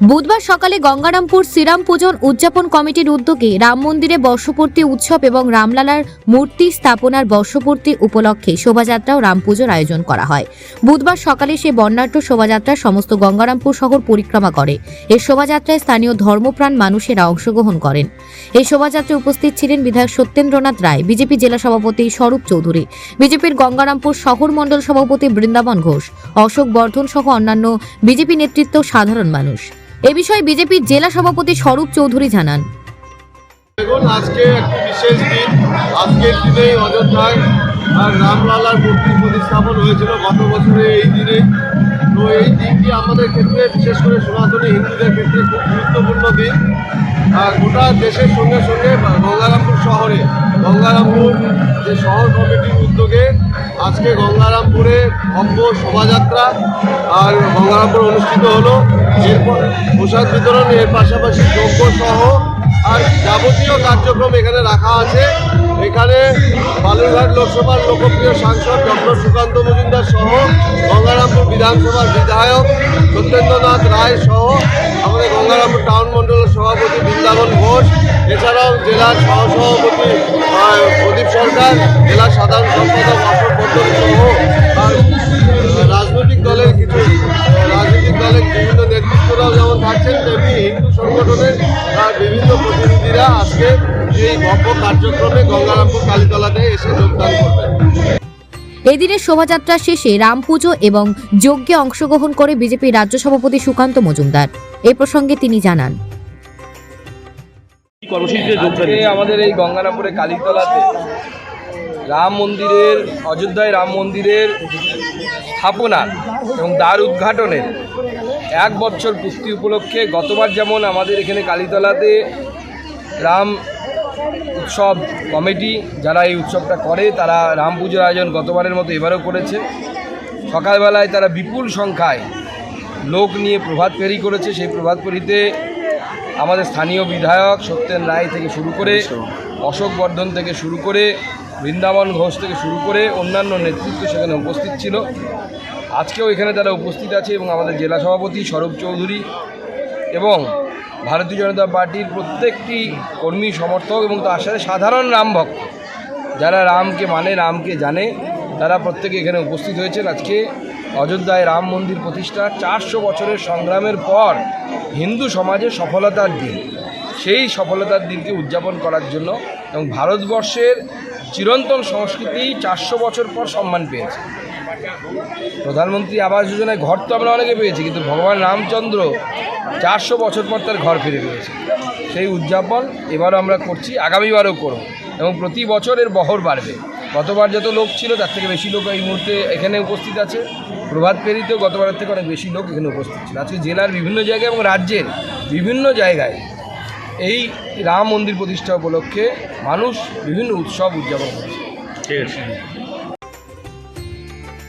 বুধবার সকালে গঙ্গারামপুর শ্রীরাম পূজন উদযাপন কমিটির উদ্যোগে রাম মন্দিরে বর্ষপূর্তি উৎসব এবং রামলালার মূর্তি স্থাপনার বর্ষপূর্তি উপলক্ষে শোভাযাত্রা ও রাম পুজোর আয়োজন করা হয়। বুধবার সকালে সে বর্ণাঢ্য শোভাযাত্রা সমস্ত গঙ্গারামপুর শহর পরিক্রমা করে। এই শোভাযাত্রায় স্থানীয় ধর্মপ্রাণ মানুষেরা অংশগ্রহণ করেন। এই শোভাযাত্রায় উপস্থিত ছিলেন বিধায়ক সত্যেন্দ্রনাথ রায়, বিজেপি জেলা সভাপতি স্বরূপ চৌধুরী, বিজেপির গঙ্গারামপুর শহর মণ্ডল সভাপতি বৃন্দাবন ঘোষ, অশোক বর্ধন সহ অন্যান্য বিজেপি নেতৃত্ব সাধারণ মানুষ। এ বিষয়ে বিজেপির জেলা সভাপতি স্বরূপ চৌধুরী জানান। দেখুন, আজকে একটি বিশেষ দিন। আজকের দিনে অযোধ্যায় আর রামলালার মূর্তি প্রতিস্থাপন হয়েছিল গত বছরে এই দিনে। তো এই দিনটি আমাদের ক্ষেত্রে, বিশেষ করে সনাতনী হিন্দুদের ক্ষেত্রে খুব গুরুত্বপূর্ণ দিন। আর গোটা দেশের সঙ্গে সঙ্গে গঙ্গারামপুর শহরে, গঙ্গারামপুর যে শহর কমিটির উদ্যোগে আজকে গঙ্গারামপুরে ভব্য শোভাযাত্রা আর গঙ্গারামপুর অনুষ্ঠিত হলো। এরপর প্রসাদ বিতরণ, এর পাশাপাশি যোগ্য সহ আর যাবতীয় কার্যক্রম এখানে রাখা আছে। এখানে বালুরঘাট লোকসভার লোকপ্রিয় সাংসদ ডক্টর সুকান্ত মজুমদার সহ গঙ্গারামপুর বিধানসভার বিধায়ক সত্যেন্দ্রনাথ রায় সহ আমাদের গঙ্গারামপুর টাউন মণ্ডলের সভাপতি বৃন্দাবন ঘোষ। এছাড়াও জেলার সহসভাপতি প্রদীপ সরকার, জেলার সাধারণ সম্পাদক অশোক সহ আজকে এই ভব্য কার্যক্রমে গঙ্গারামপুর কালীতলাতে এসে যোগদান করবেন এদিনের শোভাযাত্রা শেষে রাম পুজো এবং যজ্ঞে অংশগ্রহণ করে বিজেপি রাজ্য সভাপতি সুকান্ত মজুমদার। এ প্রসঙ্গে তিনি জানান। আজকে আমাদের এই গঙ্গারামপুরে কালীতলাতে রাম মন্দিরের অযোধ্যায় রাম মন্দিরের স্থাপনার এবং দ্বার উদ্ঘাটনের এক বছর পূর্তি উপলক্ষে গতবার যেমন আমাদের এখানে কালীতলাতে রাম উৎসব কমিটি যারা এই উৎসবটা করে, তারা রাম পুজোর আয়োজন গতবারের মতো এবারও করেছে। সকালবেলায় তারা বিপুল সংখ্যায় লোক নিয়ে প্রভাত ফেরি করেছে। সেই প্রভাত ফেরিতে আমাদের স্থানীয় বিধায়ক সত্যেন রায় থেকে শুরু করে, অশোক বর্ধন থেকে শুরু করে, বৃন্দাবন ঘোষ থেকে শুরু করে অন্যান্য নেতৃত্ব সেখানে উপস্থিত ছিল। আজকেও এখানে তারা উপস্থিত আছে এবং আমাদের জেলা সভাপতি স্বরূপ চৌধুরী এবং ভারতীয় জনতা পার্টির প্রত্যেকটি কর্মী, সমর্থক এবং তার সাথে সাধারণ রাম ভক্ত। যারা রামকে মানে রামকে জানে, তারা প্রত্যেকে এখানে উপস্থিত হয়েছেন। আজকে অযোধ্যায় রাম মন্দির প্রতিষ্ঠা, চারশো বছরের সংগ্রামের পর হিন্দু সমাজে সফলতার দিন। সেই সফলতার দিনকে উদযাপন করার জন্য এবং ভারতবর্ষের চিরন্তন সংস্কৃতি চারশো বছর পর সম্মান পেয়েছে। প্রধানমন্ত্রী আবাস যোজনায় ঘর তো আমরা অনেকে পেয়েছি, কিন্তু ভগবান রামচন্দ্র চারশো বছর পর তার ঘর ফিরে পেয়েছে। সেই উদযাপন এবারও আমরা করছি, আগামীবারও করব এবং প্রতি বছর এর বহর বাড়বে। গতবার যত লোক ছিল, তার থেকে বেশি লোক এই মুহূর্তে এখানে উপস্থিত আছে। প্রভাত ফেরিতেও গতবারের থেকে অনেক বেশি লোক এখানে উপস্থিত ছিল। আজকে জেলার বিভিন্ন জায়গায় এবং রাজ্যের বিভিন্ন জায়গায় এই রাম মন্দির প্রতিষ্ঠা উপলক্ষে মানুষ বিভিন্ন উৎসব উদযাপন করছে। ঠিক আছে।